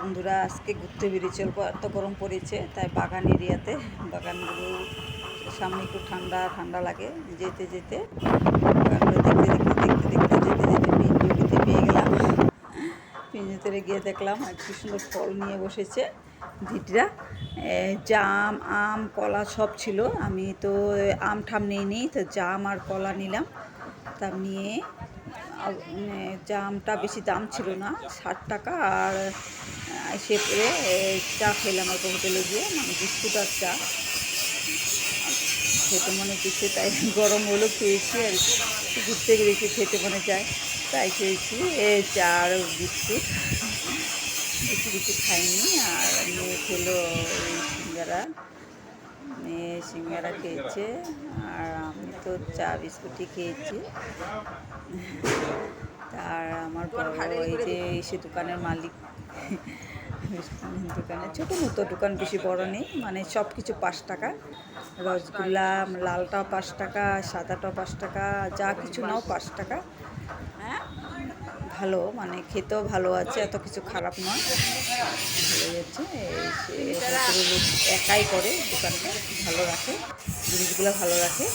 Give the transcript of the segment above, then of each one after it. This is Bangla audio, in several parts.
বন্ধুরা আজকে ঘুরতে বেরিয়েছে, অল্প এত গরম পড়েছে, তাই বাগান এরিয়াতে, বাগানগুলো সামনে একটু ঠান্ডা ঠান্ডা লাগে, যেতে যেতে। বাগানগুলো দেখতে দেখতে দেখতে দেখতে, যেতে যেতে পিঞ্জুরিতে পেয়ে গেলাম। পিঞ্জুতে গিয়ে দেখলাম কি সুন্দর ফল নিয়ে বসেছে ভিটরা জাম, আম, কলা সব ছিল। আমি তো আম ঠাম নিয়ে নিই, তো জাম আর কলা নিলাম। তা নিয়ে জামটা বেশি দাম ছিল না, ষাট টাকা। আর এসে পরে চা খেলাম অল্প হোটেলে গিয়ে মানে বিস্কুট আর চা। খেতে মনে কিছু তাই গরম হলো, খেয়েছি আর। ঘুরতে গেছি খেতে মনে চায়, তাই খেয়েছি। এ, চা আর বিস্কুট। বেশি কিছু খাইনি, আর মেয়ে খেলো সিঙ্গারা। সিঙ্গারা খেয়েছে আর আমি তো চা বিস্কুটই খেয়েছি। আর আমার বড় এই যে সে দোকানের মালিক দোকানে ছোটো মতো দোকান বেশি বড় নেই মানে সব কিছু পাঁচ টাকা। রসগোল্লা লালটাও পাঁচ টাকা সাদাটাও পাঁচ টাকা যা কিছু নাও পাঁচ টাকা। ভালো মানে খেতেও ভালো আছে, এত কিছু খারাপ নয়। ভালো যাচ্ছে একাই করে দোকানটা, ভালো রাখে, জিনিসগুলো ভালো রাখে।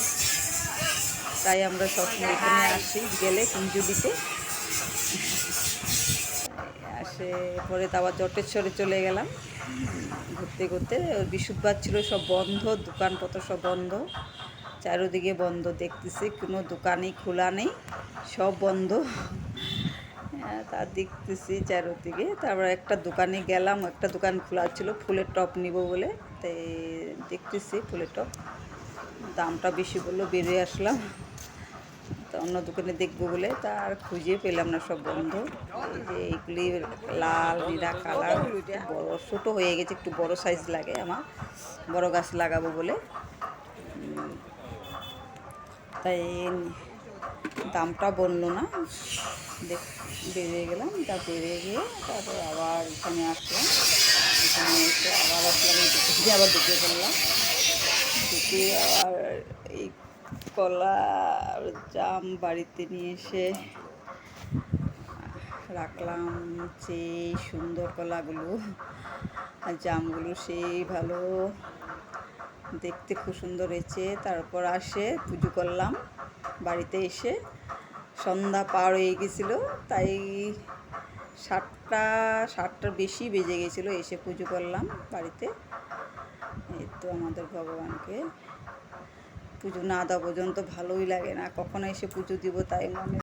তাই আমরা সবসময় এখানে আসি, গেলে কুঞ্জু দিতে। আসে, পরে তো আবার জটেশ্বরে চলে গেলাম। ঘুরতে ঘুরতে বৃহস্পতিবার ছিল, সব বন্ধ, দোকানপত্র সব বন্ধ। চারিদিকে বন্ধ, দেখতেছি কোনো দোকানই খোলা নেই, সব বন্ধ। তা দেখতেছি চারিদিকে। তারপর একটা দোকানে গেলাম, একটা দোকান খোলা ছিল, ফুলের টপ নিব বলে। তাই দেখতেছি ফুলের টপ। দামটা বেশি বলল, বেরিয়ে আসলাম। তো অন্য দোকানে দেখব বলে, তা আর খুঁজে পেলাম না সব বন্ধ। যে এইগুলি লাল, নীলা কালার বড়, ছোটো হয়ে গেছে, একটু বড় সাইজ লাগে আমার। বড় গাছ লাগাবো বলে। তাই দামটা বলল না। দেখ বেরিয়ে গেলাম, তা বেরিয়ে গিয়ে তারপর আবার এখানে আসলাম। এখানে এসে আবার আসলাম এই আবার ঢুকে পড়লাম। ঢুকে আবার এই কলা জাম বাড়িতে নিয়ে এসে রাখলাম সেই সুন্দর কলাগুলো। আর জামগুলো সেই ভালো। দেখতে খুব সুন্দর হয়েছে। তারপর আসে পুজো করলাম। বাড়িতে এসে সন্ধ্যা পার হয়ে গেছিল, তাই সাতটা, সাতটার বেশি বেজে গেছিল এসে পুজো করলাম বাড়িতে। এই তো আমাদের ভগবানকে পুজো না দেওয়া পর্যন্ত ভালোই লাগে না, কখন এসে পুজো দিব তাই মনে